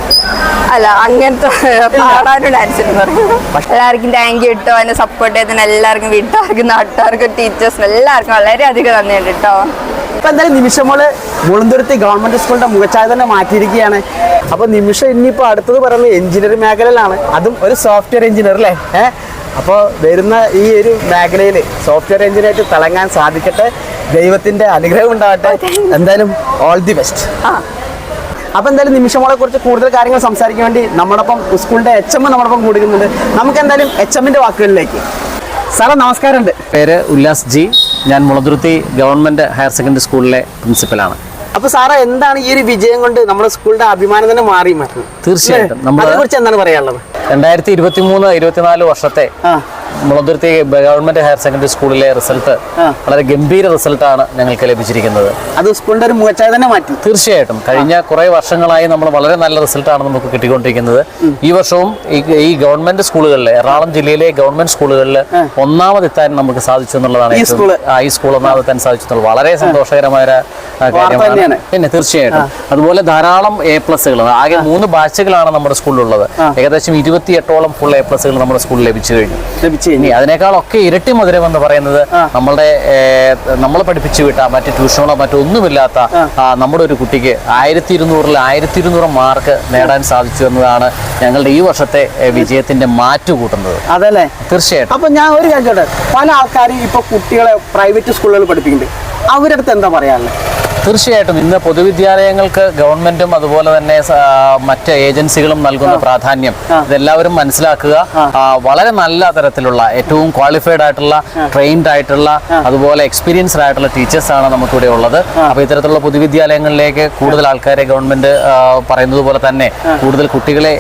അല്ല അങ്ങനത്തെ പാടാനും ഡാൻസിനും എല്ലാവർക്കും താങ്ക് യു കേട്ടോ എന്നെ സപ്പോർട്ട് ചെയ്തതിന് എല്ലാവർക്കും വീട്ടുകാർക്കും നാട്ടുകാർക്കും ടീച്ചേഴ്സിനും എല്ലാവർക്കും വളരെയധികം നന്ദിയുണ്ട് കേട്ടോ. ഇപ്പൊ എന്തായാലും നിമിഷമോൾ മുളന്തുരുത്തി ഗവൺമെന്റ് സ്കൂളിന്റെ മുഖച്ചായ തന്നെ മാറ്റിയിരിക്കുകയാണ്. അപ്പൊ നിമിഷം ഇനിയിപ്പോ അടുത്തത് പറയുന്നത് എഞ്ചിനീയറിംഗ് മേഖലയിലാണ്. അതും ഒരു സോഫ്റ്റ്വെയർ എഞ്ചിനീയർ അല്ലേ? ഏഹ് അപ്പോൾ വരുന്ന ഈ ഒരു മേഖലയിൽ സോഫ്റ്റ്വെയർ എഞ്ചിനീയറായിട്ട് തിളങ്ങാൻ സാധിക്കട്ടെ. ദൈവത്തിന്റെ അനുഗ്രഹം ഉണ്ടാവട്ടെ എന്തായാലും ഓൾ ദി ബെസ്റ്റ് ആ. അപ്പൊ എന്തായാലും നിമിഷമോളെ കുറിച്ച് കൂടുതൽ കാര്യങ്ങൾ സംസാരിക്കാൻ വേണ്ടി നമ്മോടൊപ്പം സ്കൂളിന്റെ എച്ച് എം നമ്മോടൊപ്പം കൂടുന്നുണ്ട് നമുക്ക് എന്തായാലും എച്ച് എമ്മിന്റെ വാക്കുകളിലേക്ക്. സാറേ നമസ്കാരമുണ്ട്. പേര് ഉല്ലാസ് ജി. ഞാൻ മുളതുരുത്തി ഗവൺമെന്റ് ഹയർ സെക്കൻഡറി സ്കൂളിലെ പ്രിൻസിപ്പലാണ്. അപ്പൊ സാറേ എന്താണ് ഈ ഒരു വിജയം കൊണ്ട് നമ്മുടെ സ്കൂളിന്റെ അഭിമാനം തന്നെ മാറി മാറ്റുന്നത് തീർച്ചയായിട്ടും. നമ്മളെ കുറിച്ച് എന്താണ് പറയാനുള്ളത്? രണ്ടായിരത്തി ഇരുപത്തി മൂന്ന് ഇരുപത്തിനാല് വർഷത്തെ ആ മുളന്തുരുത്തി ഗവൺമെന്റ് ഹയർ സെക്കൻഡറി സ്കൂളിലെ റിസൾട്ട് വളരെ ഗംഭീര റിസൾട്ടാണ് ഞങ്ങൾക്ക് ലഭിച്ചിരിക്കുന്നത്. അത് സ്കൂളിന്റെ ഒരു മുഖച്ചായ തന്നെ മാറ്റി. തീർച്ചയായിട്ടും. കഴിഞ്ഞ കുറെ വർഷങ്ങളായി നമ്മൾ വളരെ നല്ല റിസൾട്ടാണ് നമുക്ക് കിട്ടിക്കൊണ്ടിരിക്കുന്നത്. ഈ വർഷവും ഈ ഗവൺമെന്റ് സ്കൂളുകളിലെ എറണാകുളം ജില്ലയിലെ ഗവൺമെന്റ് സ്കൂളുകളിൽ ഒന്നാമതെത്താൻ നമുക്ക് സാധിച്ചു എന്നുള്ളതാണ് ഈ സ്കൂൾ ഒന്നാമതെത്താൻ സാധിച്ചു വളരെ സന്തോഷകരമായ കാര്യമാണ്. പിന്നെ തീർച്ചയായിട്ടും. അതുപോലെ ധാരാളം എ പ്ലസുകൾ ആകെ മൂന്ന് ബാച്ചുകളാണ് നമ്മുടെ സ്കൂളിലുള്ളത്. ഏകദേശം ഇരുപത്തിയെട്ടോളം ഫുൾ എ പ്ലസുകൾ നമ്മുടെ സ്കൂളിൽ ലഭിച്ചു കഴിഞ്ഞു. ലഭിച്ചു. ഇനി അതിനേക്കാളൊക്കെ ഇരട്ടി മധുരം എന്ന് പറയുന്നത് നമ്മളുടെ നമ്മൾ പഠിപ്പിച്ചു വിട്ട മറ്റ് ട്യൂഷനുകളോ മറ്റൊന്നുമില്ലാത്ത ഒന്നുമില്ലാത്ത നമ്മുടെ ഒരു കുട്ടിക്ക് ആയിരത്തി ഇരുന്നൂറിൽ ആയിരത്തി ഇരുന്നൂറ് മാർക്ക് നേടാൻ സാധിച്ചു എന്നതാണ് ഞങ്ങളുടെ ഈ വർഷത്തെ വിജയത്തിന്റെ മാറ്റു കൂട്ടുന്നത്. അതല്ലേ? തീർച്ചയായിട്ടും. അപ്പൊ ഞാൻ ഒരു കാര്യം പല ആൾക്കാരും ഇപ്പൊ കുട്ടികളെ പ്രൈവറ്റ് സ്കൂളുകളിൽ പഠിപ്പിക്കുന്നുണ്ട്. അവരുടെ അടുത്ത് എന്താ പറയാനുള്ളത് തീർച്ചയായിട്ടും ഇന്ന് പൊതുവിദ്യാലയങ്ങൾക്ക് ഗവൺമെന്റും അതുപോലെ തന്നെ മറ്റ് ഏജൻസികളും നൽകുന്ന പ്രാധാന്യം ഇതെല്ലാവരും മനസ്സിലാക്കുക. വളരെ നല്ല തരത്തിലുള്ള ഏറ്റവും ക്വാളിഫൈഡ് ആയിട്ടുള്ള ട്രെയിൻഡ് ആയിട്ടുള്ള അതുപോലെ എക്സ്പീരിയൻസ്ഡ് ആയിട്ടുള്ള ടീച്ചേഴ്സ് ആണ് നമുക്കിവിടെ ഉള്ളത്. അപ്പോൾ ഇത്തരത്തിലുള്ള പൊതുവിദ്യാലയങ്ങളിലേക്ക് കൂടുതൽ ആൾക്കാരെ ഗവൺമെന്റ് പറയുന്നത് പോലെ തന്നെ കൂടുതൽ കുട്ടികളെ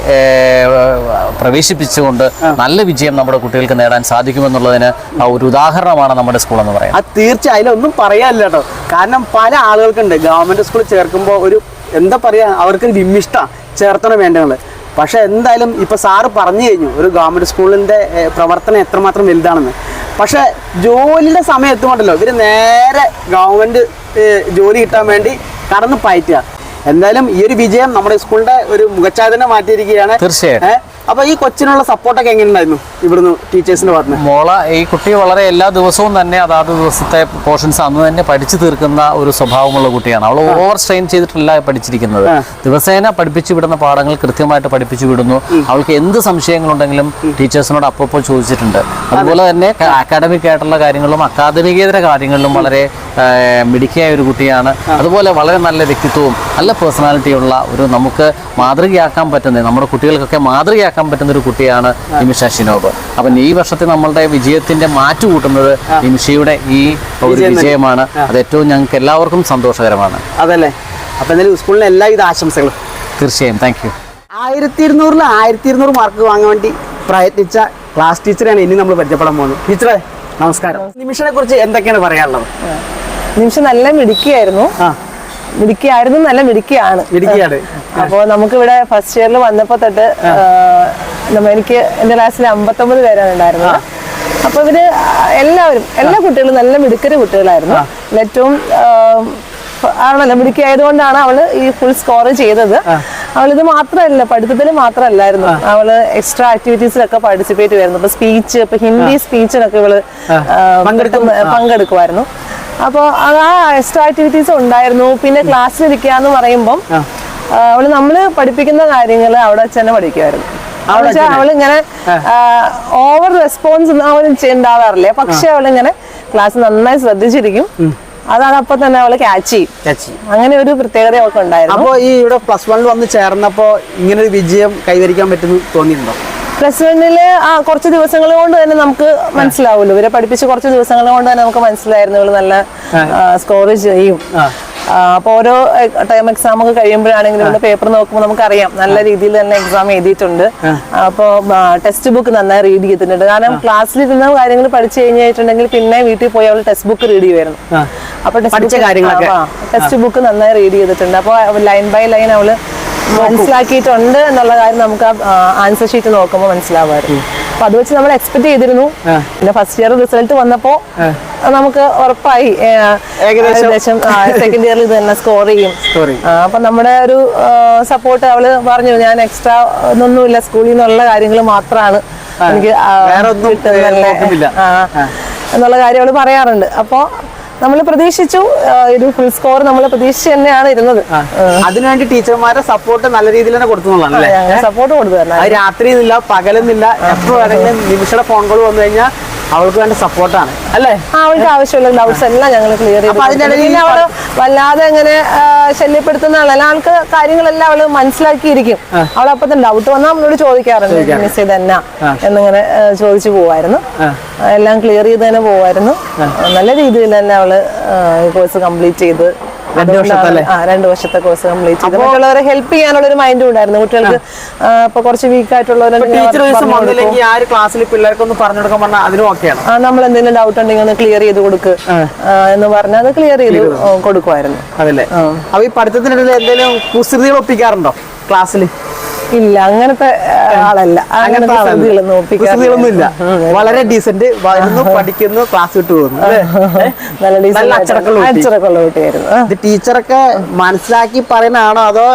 പ്രവേശിപ്പിച്ചുകൊണ്ട് നല്ല വിജയം നമ്മുടെ കുട്ടികൾക്ക് നേടാൻ സാധിക്കുമെന്നുള്ളതിന് ഒരു ഉദാഹരണമാണ് നമ്മുടെ സ്കൂൾ എന്ന് പറയുന്നത്. തീർച്ചയായും. ഒന്നും പറയാനില്ല കേട്ടോ. കാരണം പല ആളുകൾക്കുണ്ട്. ഗവൺമെന്റ് സ്കൂളിൽ ചേർക്കുമ്പോൾ ഒരു എന്താ പറയാ അവർക്ക് വിമ്മിഷ്ടമാണ് ചേർത്തണം വേണ്ടത് പക്ഷേ എന്തായാലും ഇപ്പൊ സാറ് പറഞ്ഞു കഴിഞ്ഞു ഒരു ഗവൺമെന്റ് സ്കൂളിന്റെ ഏഹ്, പ്രവർത്തനം എത്രമാത്രം വലുതാണെന്ന്. പക്ഷേ ജോലിയുടെ സമയം എത്തുമ്പോണ്ടല്ലോ ഇവർ നേരെ ഗവൺമെന്റ് ജോലി കിട്ടാൻ വേണ്ടി കടന്ന് പയറ്റുക. എന്തായാലും ഈ ഒരു വിജയം നമ്മുടെ സ്കൂളിന്റെ ഒരു മുഖച്ഛായ തന്നെ മാറ്റിയിരിക്കുകയാണ് തീർച്ചയായിട്ടും. അപ്പൊ ഈ കൊച്ചിനുള്ള സപ്പോർട്ടൊക്കെ എങ്ങനെ ഉണ്ടായിരുന്നു ഇവിടുന്ന് ടീച്ചേഴ്സിന്റെ ഭാഗത്ത് മോള ഈ കുട്ടി വളരെ എല്ലാ ദിവസവും തന്നെ അതാത് ദിവസത്തെ പോർഷൻസ് അന്ന് തന്നെ പഠിച്ചു തീർക്കുന്ന ഒരു സ്വഭാവമുള്ള കുട്ടിയാണ്. അവൾ ഓവർ സ്ട്രെയിൻ ചെയ്തിട്ടല്ല പഠിച്ചിരിക്കുന്നത്. ദിവസേന പഠിപ്പിച്ചു വിടുന്ന പാഠങ്ങൾ കൃത്യമായിട്ട് പഠിപ്പിച്ചു വിടുന്നു. അവൾക്ക് എന്ത് സംശയങ്ങളുണ്ടെങ്കിലും ടീച്ചേഴ്സിനോട് അപ്പോൾ ചോദിച്ചിട്ടുണ്ട്. അതുപോലെ തന്നെ അക്കാഡമിക് ആയിട്ടുള്ള കാര്യങ്ങളും അക്കാദമികേതര കാര്യങ്ങളിലും വളരെ മിടുക്കിയായ ഒരു കുട്ടിയാണ്. അതുപോലെ വളരെ നല്ല വ്യക്തിത്വവും നല്ല പേഴ്സണാലിറ്റിയുള്ള ഒരു നമുക്ക് മാതൃകയാക്കാൻ പറ്റുന്നത് നമ്മുടെ കുട്ടികൾക്കൊക്കെ മാതൃകയാക്കാൻ പറ്റുന്ന ഒരു കുട്ടിയാണ് നിമിഷ ഷിനോബ്. അപ്പം ഈ വർഷത്തെ നമ്മളുടെ വിജയത്തിന്റെ മാറ്റു കൂട്ടുന്നത് നിമിഷയുടെ ഈ ഒരു വിജയമാണ്. അത് ഏറ്റവും ഞങ്ങൾക്ക് എല്ലാവർക്കും സന്തോഷകരമാണ്. അതല്ലേ? അപ്പൊ എന്തായാലും സ്കൂളിന് എല്ലാവിധ ആശംസകളും. തീർച്ചയായും. താങ്ക് യു ആയിരത്തി ഇരുന്നൂറിൽ ആയിരത്തി ഇരുന്നൂറ് മാർക്ക് വാങ്ങാൻ വേണ്ടി പ്രയത്നിച്ച ക്ലാസ് ടീച്ചറാണ് ഇനി നമ്മൾ പരിചയപ്പെടാൻ പോകുന്നത്. ടീച്ചറെ നമസ്കാരം. നിമിഷനെ കുറിച്ച് എന്തൊക്കെയാണ് പറയാനുള്ളത്? നിമിഷം നല്ല മിടുക്കിയായിരുന്നു. ആ. മിടുക്കിയായിരുന്നു നല്ല മിടുക്കിയാണ്. മിടുക്കിയാണ്. അപ്പോൾ നമുക്കിവിടെ ഫസ്റ്റ് ഇയറിൽ വന്നപ്പോൾ തൊട്ട് എനിക്ക് എന്റെ ക്ലാസ്സിൽ അമ്പത്തൊമ്പത് പേരാണ് ഉണ്ടായിരുന്നത്. അപ്പൊ ഇവർ എല്ലാവരും എല്ലാ കുട്ടികളും നല്ല മിടുക്കര് കുട്ടികളായിരുന്നു. ഏറ്റവും ആണല്ലോ മിടുക്കി ആയതുകൊണ്ടാണ് അവൾ ഈ ഫുൾ സ്കോർ ചെയ്തത്. അവളിത് മാത്രമല്ല പഠിത്തത്തിൽ മാത്രമല്ലായിരുന്നു. അവൾ എക്സ്ട്രാ ആക്ടിവിറ്റീസിലൊക്കെ പാർട്ടിസിപ്പേറ്റ് ചെയ്യുന്നു അപ്പൊ സ്പീച്ച് ഇപ്പൊ ഹിന്ദി സ്പീച്ചിനൊക്കെ ഇവൾ. പങ്കെടുക്കുമായിരുന്നു. അപ്പോൾ ആ എക്സ്ട്രാ ആക്ടിവിറ്റീസ് ഉണ്ടായിരുന്നു. പിന്നെ ക്ലാസ്സിലിരിക്കുക എന്ന് പറയുമ്പം അവൾ നമ്മൾ പഠിപ്പിക്കുന്ന കാര്യങ്ങൾ അവിടെ തന്നെ പഠിക്കുമായിരുന്നു അവളിങ്ങനെ ഓവർ റെസ്പോൺസ് അവൾ ഉണ്ടാവാറില്ലേ. പക്ഷെ അവളിങ്ങനെ ക്ലാസ് നന്നായി ശ്രദ്ധിച്ചിരിക്കും. അതാണ് അപ്പൊ തന്നെ അവൾ ക്യാച്ച് ചെയ്യും. അങ്ങനെ ഒരു പ്രത്യേകത അവൾക്ക് ഉണ്ടായിരുന്നു. അപ്പോ ഈ ഇവിടെ പ്ലസ് വണ്ണിൽ വന്ന് ചേർന്നപ്പോ ഇങ്ങനെ ഒരു വിജയം കൈവരിക്കാൻ പറ്റുന്നു തോന്നിയിട്ടുണ്ടോ? പ്ലസ് വണ്ണിൽ ആ കുറച്ച് ദിവസങ്ങൾ കൊണ്ട് തന്നെ നമുക്ക് മനസ്സിലാവുമല്ലോ. ഇവരെ പഠിപ്പിച്ച് കുറച്ച് ദിവസങ്ങൾ കൊണ്ട് തന്നെ നമുക്ക് മനസ്സിലായിരുന്നു ഇവൾ നല്ല സ്കോർ ചെയ്യും. അപ്പൊ ഓരോ ടൈം എക്സാം ഒക്കെ കഴിയുമ്പോഴാണെങ്കിലും പേപ്പർ നോക്കുമ്പോൾ നമുക്കറിയാം. നല്ല രീതിയിൽ തന്നെ എക്സാം എഴുതിയിട്ടുണ്ട്. അപ്പോൾ ടെക്സ്റ്റ് ബുക്ക് നന്നായി റീഡ് ചെയ്തിട്ടുണ്ട്. കാരണം ക്ലാസ്സിൽ ഇരുന്ന കാര്യങ്ങൾ പഠിച്ചു കഴിഞ്ഞിട്ടുണ്ടെങ്കിൽ പിന്നെ വീട്ടിൽ പോയി അവൾ ടെക്സ്റ്റ് ബുക്ക് റീഡ് ചെയ്യുമായിരുന്നു. അപ്പൊ കാര്യങ്ങളൊക്കെ. ടെക്സ്റ്റ് ബുക്ക് നന്നായി റീഡ് ചെയ്തിട്ടുണ്ട്. അപ്പോൾ ലൈൻ ബൈ ലൈൻ അവൾ മനസ്സിലാക്കിയിട്ടുണ്ട് എന്നുള്ള കാര്യം നമുക്ക് ആൻസർ ഷീറ്റ് നോക്കുമ്പോൾ മനസ്സിലാവുമായിരുന്നു അപ്പൊ അത് വെച്ച് നമ്മൾ എക്സ്പെക്ട് ചെയ്തിരുന്നു. പിന്നെ ഫസ്റ്റ് ഇയർ റിസൾട്ട് വന്നപ്പോ നമുക്ക് ഉറപ്പായി ഏകദേശം. സെക്കൻഡ് ഇയറിൽ ഇത് തന്നെ സ്കോർ ചെയ്യും. അപ്പൊ നമ്മുടെ ഒരു സപ്പോർട്ട് അവൾ പറഞ്ഞു ഞാൻ എക്സ്ട്രാ ഒന്നൊന്നുമില്ല സ്കൂളിൽ നിന്നുള്ള കാര്യങ്ങൾ മാത്രമാണ് എനിക്ക്. എന്നുള്ള കാര്യം അവൾ പറയാറുണ്ട്. അപ്പൊ നമ്മൾ പ്രതീക്ഷിച്ചു ഒരു ഫുൾ സ്കോർ നമ്മൾ പ്രതീക്ഷിച്ച് തന്നെയാണ് ഇരുന്നത്. അതിനുവേണ്ടി ടീച്ചർമാരെ സപ്പോർട്ട് നല്ല രീതിയിൽ തന്നെ അല്ലേ? സപ്പോർട്ട് കൊടുത്തു രാത്രി എന്നില്ല പകലെന്നില്ല എപ്പോ വേണമെങ്കിലും നിമിഷയുടെ ഫോൺ കോൾ വന്നു കഴിഞ്ഞാൽ അവൾക്ക് വേണ്ട സപ്പോർട്ടാണ്. അല്ലേ? അവൾക്ക് ആവശ്യമുള്ള ഡൗട്ട്സ് എല്ലാം ഞങ്ങൾ ക്ലിയർ ചെയ്തു അവൾ വല്ലാതെ എങ്ങനെ ആ, ശല്യപ്പെടുത്തുന്ന ആളല്ല. ആൾക്ക് കാര്യങ്ങളെല്ലാം അവൾ മനസ്സിലാക്കിയിരിക്കും. അവൾ അപ്പൊ തന്നെ ഡൗട്ട് വന്നാൽ നമ്മളോട് ചോദിക്കാറുണ്ട്. മിസ് ചെയ്ത് എന്നാ എന്നിങ്ങനെ ചോദിച്ചു പോവായിരുന്നു. എല്ലാം ക്ലിയർ ചെയ്ത് തന്നെ പോവായിരുന്നു. നല്ല രീതിയിൽ തന്നെ അവൾ കോഴ്സ് കംപ്ലീറ്റ് ചെയ്ത് രണ്ട് വർഷത്തെ അല്ലേ? രണ്ട് വർഷത്തെ കോഴ്സ് കംപ്ലീറ്റ് ചെയ്ത് മറ്റുള്ളവരെ ഹെൽപ്പ് ചെയ്യാനുള്ള ഒരു മൈൻഡും ഉണ്ടായിരുന്നു. കുട്ടികൾക്ക് ഇപ്പൊ കുറച്ച് വീക്ക് ആയിട്ടുള്ളവരെ ക്ലാസ്സിൽ പിള്ളേർക്കൊന്ന് പറഞ്ഞു കൊടുക്കാൻ പറഞ്ഞാൽ അതിനും ഓക്കെയാണ് ആ നമ്മൾ എന്തെങ്കിലും ഡൗട്ട് ഉണ്ടെങ്കിൽ ഒന്ന് ക്ലിയർ ചെയ്ത് കൊടുക്ക്. എന്ന് പറഞ്ഞാൽ അത് ക്ലിയർ ചെയ്ത് കൊടുക്കുമായിരുന്നു. അതല്ലേ? അപ്പൊ ഈ പഠിത്തത്തിനിടയിൽ എന്തെങ്കിലും കുസൃതികൾ ഒപ്പിക്കാറുണ്ടോ ക്ലാസ്സിൽ ഇല്ല അങ്ങനത്തെ ആളല്ല. അങ്ങനത്തെ. കുസൃതികളൊന്നും ഇല്ല. വളരെ ഡീസന്റ് വരുന്നു പഠിക്കുന്നു ക്ലാസ് വിട്ടു പോകുന്നു നല്ല അച്ചടക്കമുള്ള കുട്ടിയായിരുന്നു. ഇത് ടീച്ചറൊക്കെ മനസ്സിലാക്കി പറയുന്നതാണോ അതോ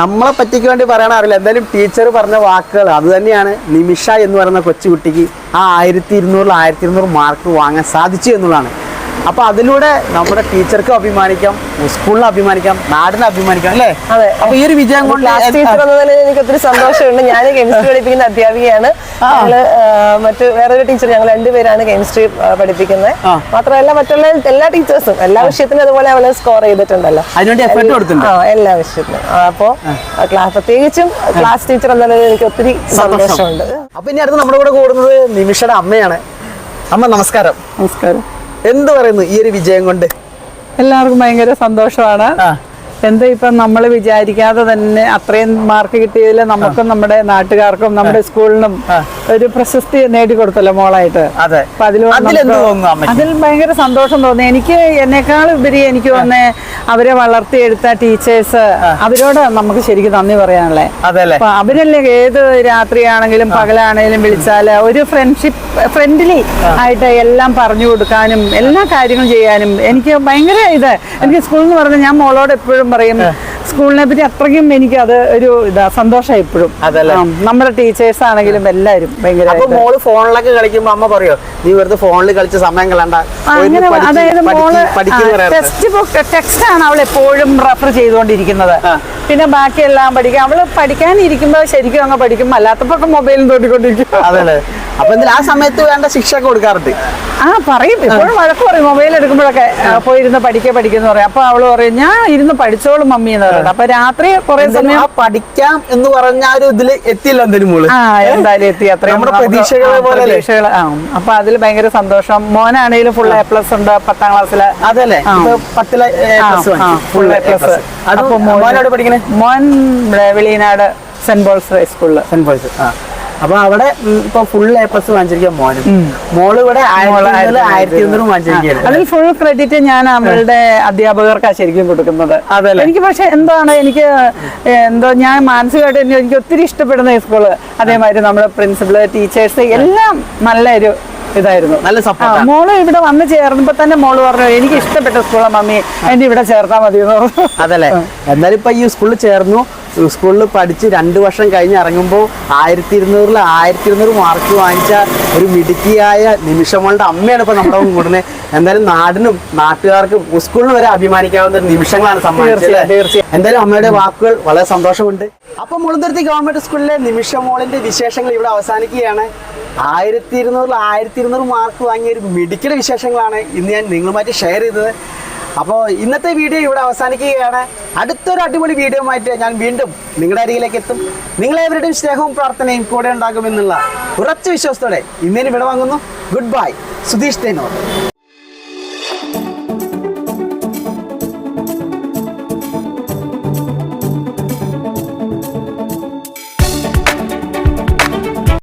നമ്മളെ പറ്റിക്ക് വേണ്ടി പറയണ അറിയില്ല? എന്തായാലും ടീച്ചർ പറഞ്ഞ വാക്കുകൾ അത് തന്നെയാണ്. നിമിഷ എന്ന് പറയുന്ന കൊച്ചുകുട്ടിക്ക് ആ ആയിരത്തി ഇരുന്നൂറിൽ ആയിരത്തി ഇരുന്നൂറ് മാർക്ക് വാങ്ങാൻ സാധിച്ചു എന്നുള്ളതാണ്. അപ്പൊ അതിലൂടെ നമ്മുടെ ടീച്ചർക്കും അഭിമാനിക്കാം സ്കൂളിന് അഭിമാനിക്കാം നാടിനെ അഭിമാനിക്കാം അല്ലേ? അതെ. അപ്പൊ ഈ ഒരു വിജയം കൊണ്ട് ക്ലാസ് ടീച്ചർ എന്നതിൽ എനിക്ക് ഒത്തിരി സന്തോഷമുണ്ട്. ഞാൻ കെമിസ്ട്രി പഠിപ്പിക്കുന്ന അധ്യാപികയാണ്. ഞങ്ങൾ മറ്റു വേറൊരു ടീച്ചർ ഞങ്ങൾ രണ്ടുപേരാണ് കെമിസ്ട്രി പഠിപ്പിക്കുന്നത് മാത്രമല്ല മറ്റുള്ള എല്ലാ ടീച്ചേഴ്സും എല്ലാ വിഷയത്തിനും അതുപോലെ അവൾ സ്കോർ ചെയ്തിട്ടുണ്ടല്ലോ. എല്ലാ വിഷയത്തിനും അപ്പൊ അപ്പോ ക്ലാസ് പ്രത്യേകിച്ചും ക്ലാസ് ടീച്ചർ എന്നതിൽ എനിക്ക് ഒത്തിരി സന്തോഷമുണ്ട്. അപ്പൊ ഇനി അടുത്ത് നമ്മുടെ കൂടെ കൂടുന്നത് നിമിഷയുടെ അമ്മയാണ്. അമ്മ നമസ്കാരം. നമസ്കാരം. എന്ത് പറയുന്നു ഈ ഒരു വിജയം കൊണ്ട് എല്ലാവർക്കും ഭയങ്കര സന്തോഷമാണ്. എന്താ ഇപ്പം നമ്മൾ വിചാരിക്കാതെ തന്നെ അത്രയും മാർക്ക് കിട്ടിയതിൽ നമുക്കും നമ്മുടെ നാട്ടുകാർക്കും നമ്മുടെ സ്കൂളിനും ഒരു പ്രശസ്തി നേടിക്കൊടുത്തല്ലോ മോളായിട്ട്. അതെ. അപ്പൊ അതിലൂടെ അതിലെന്ത് നമുക്ക് അതിൽ ഭയങ്കര സന്തോഷം തോന്നി. എനിക്ക് എന്നെക്കാൾ ഉപരി എനിക്ക് വന്ന് അവരെ വളർത്തിയെടുത്ത ടീച്ചേഴ്സ് അവരോട് നമുക്ക് ശരിക്കും നന്ദി അല്ലേ? അപ്പൊ അവരല്ലേ ഏത് രാത്രിയാണെങ്കിലും പകലാണെങ്കിലും വിളിച്ചാൽ ഒരു ഫ്രണ്ട്ഷിപ്പ് ഫ്രണ്ട്ലി ആയിട്ട് എല്ലാം പറഞ്ഞു കൊടുക്കാനും എല്ലാ കാര്യങ്ങളും ചെയ്യാനും എനിക്ക് ഭയങ്കര ഇത്. എനിക്ക് സ്കൂളിൽ നിന്ന് പറഞ്ഞാൽ ഞാൻ മോളോട് എപ്പോഴും എപ്പോഴും പറയും സ്കൂളിനെ പറ്റി അത്രയ്ക്കും എനിക്ക് അത് ഒരു ഇതാ സന്തോഷമായി ഇപ്പോഴും. അതല്ലേ? നമ്മുടെ ടീച്ചേഴ്സ് ആണെങ്കിലും എല്ലാരും ഭയങ്കര മോൾ ഫോണിലൊക്കെ കളിക്കുമ്പോ അമ്മ പറയോ നീ വെറുതെ ഫോണിൽ കളിച്ച സമയം കളണ്ട അങ്ങനെ അതായത് മോൾ ടെക്സ്റ്റ് ബുക്ക് ടെക്സ്റ്റ് ആണ് അവൾ എപ്പോഴും റെഫർ ചെയ്തുകൊണ്ടിരിക്കുന്നത്. പിന്നെ ബാക്കിയെല്ലാം പഠിക്കും. അവൾ പഠിക്കാനിരിക്കുമ്പോ ശരിക്കും അങ്ങ് പഠിക്കും. അല്ലാത്തപ്പോ മൊബൈലും തോണ്ടിക്കൊണ്ടിരിക്കും അതെ അപ്പൊ എന്തായാലും ആ സമയത്ത് വേണ്ട ശിക്ഷ കൊടുക്കാറുണ്ട്. ആ പറയും. ഇപ്പോഴും വഴക്ക് പറയും. മൊബൈൽ എടുക്കുമ്പോഴൊക്കെ പോയി പോയിരുന്ന് പഠിക്കുക പഠിക്കുന്ന പറയും. അപ്പൊ അവൾ പറയും ഞാൻ ഇരുന്ന് പഠിച്ചോളും മമ്മി എന്ന് പറയുന്നത് അപ്പൊ രാത്രി കുറെ സമയം പഠിക്കാം എന്ന് പറഞ്ഞ ആ ഒരു ഇതിൽ എത്തിയില്ല എന്തിനും മോൾ. ആ എന്തായാലും എത്തി. അത്രയും പ്രതീക്ഷകളെ? പ്രതീക്ഷകൾ, ആ അപ്പൊ അതിൽ ഭയങ്കര സന്തോഷം. മോനാണെങ്കിലും ഫുൾ എ പ്ലസ് ഉണ്ട്. പത്താം ക്ലാസ്സിൽ അതല്ലേ? പത്തിലെ ഫുൾ എ പ്ലസ് അത് മോനോട് പഠിക്കണേ? മോൻ വെളിയനാട് സെന്റ് പോൾസ് ഹൈസ്കൂളിൽ. സെന്റ് പോൾസ് ആ. അപ്പൊ അവിടെ ഇപ്പൊ ഫുൾ എ പ്ലസ് വാങ്ങിച്ചിരിക്കുക മോനും. മോൾ ഇവിടെ ആയിരത്തി ഇരുന്നൂറ് വാങ്ങിച്ചിരിക്കുകയാണ് അതിൽ ഫുൾ ക്രെഡിറ്റ് ഞാൻ അവളുടെ അധ്യാപകർക്കാണ് ശരിക്കും കൊടുക്കുന്നത്. അതല്ലേ? എനിക്ക് പക്ഷെ എന്താണ് എനിക്ക് എന്തോ ഞാൻ മാനസികമായിട്ട് എനിക്ക് ഒത്തിരി ഇഷ്ടപ്പെടുന്ന സ്കൂൾ അതേമാതിരി നമ്മുടെ പ്രിൻസിപ്പൾ ടീച്ചേഴ്സ് എല്ലാം നല്ലൊരു ഇതായിരുന്നു. നല്ല സപ്പോർട്ട് മോൾ ഇവിടെ വന്ന് ചേർന്നപ്പോ തന്നെ മോൾ പറഞ്ഞു എനിക്ക് ഇഷ്ടപ്പെട്ട സ്കൂളാണ് മമ്മി എന്നെ ഇവിടെ ചേർത്താ മതി അതല്ലേ? എന്നാലും ഇപ്പൊ ഈ സ്കൂളിൽ ചേർന്നു. സ്കൂളിൽ പഠിച്ച് രണ്ട് വർഷം കഴിഞ്ഞ് ഇറങ്ങുമ്പോൾ ആയിരത്തി ഇരുന്നൂറിൽ ആയിരത്തി ഇരുന്നൂറ് മാർക്ക് വാങ്ങിച്ച ഒരു മിടുക്കിയായ നിമിഷങ്ങളുടെ അമ്മയാണ് ഇപ്പോൾ നമ്മുടെ കൂടുന്നത് എന്തായാലും നാടിനും നാട്ടുകാർക്കും സ്കൂളിന് വരെ അഭിമാനിക്കാവുന്ന ഒരു നിമിഷങ്ങളാണ് സമ്മാനിച്ചത് തീർച്ചയായും, എന്തായാലും അമ്മയുടെ വാക്കുകൾ വളരെ സന്തോഷമുണ്ട്. അപ്പൊ മുളന്തുരുത്തി ഗവൺമെന്റ് സ്കൂളിലെ നിമിഷ മോളിന്റെ വിശേഷങ്ങൾ ഇവിടെ അവസാനിക്കുകയാണ്. ആയിരത്തി ഇരുന്നൂറിൽ ആയിരത്തി ഇരുന്നൂറ് മാർക്ക് വാങ്ങിയ ഒരു മിടുക്കിയുടെ വിശേഷങ്ങളാണ് ഇന്ന് ഞാൻ നിങ്ങളുമായിട്ട് ഷെയർ ചെയ്തത്. അപ്പോൾ ഇന്നത്തെ വീഡിയോ ഇവിടെ അവസാനിക്കുകയാണ്. അടുത്തൊരു അടിപൊളി വീഡിയോ ആയിട്ട് ഞാൻ വീണ്ടും നിങ്ങളുടെ അരികിലേക്ക് എത്തും. നിങ്ങളെവരുടെയും സ്നേഹവും പ്രാർത്ഥനയും കൂടെ ഉണ്ടാകുമെന്നുള്ള ഉറച്ച വിശ്വാസത്തോടെ ഇന്നേന് വിടവാങ്ങുന്നു ഗുഡ് ബൈ സുധീഷ് തേനോർ.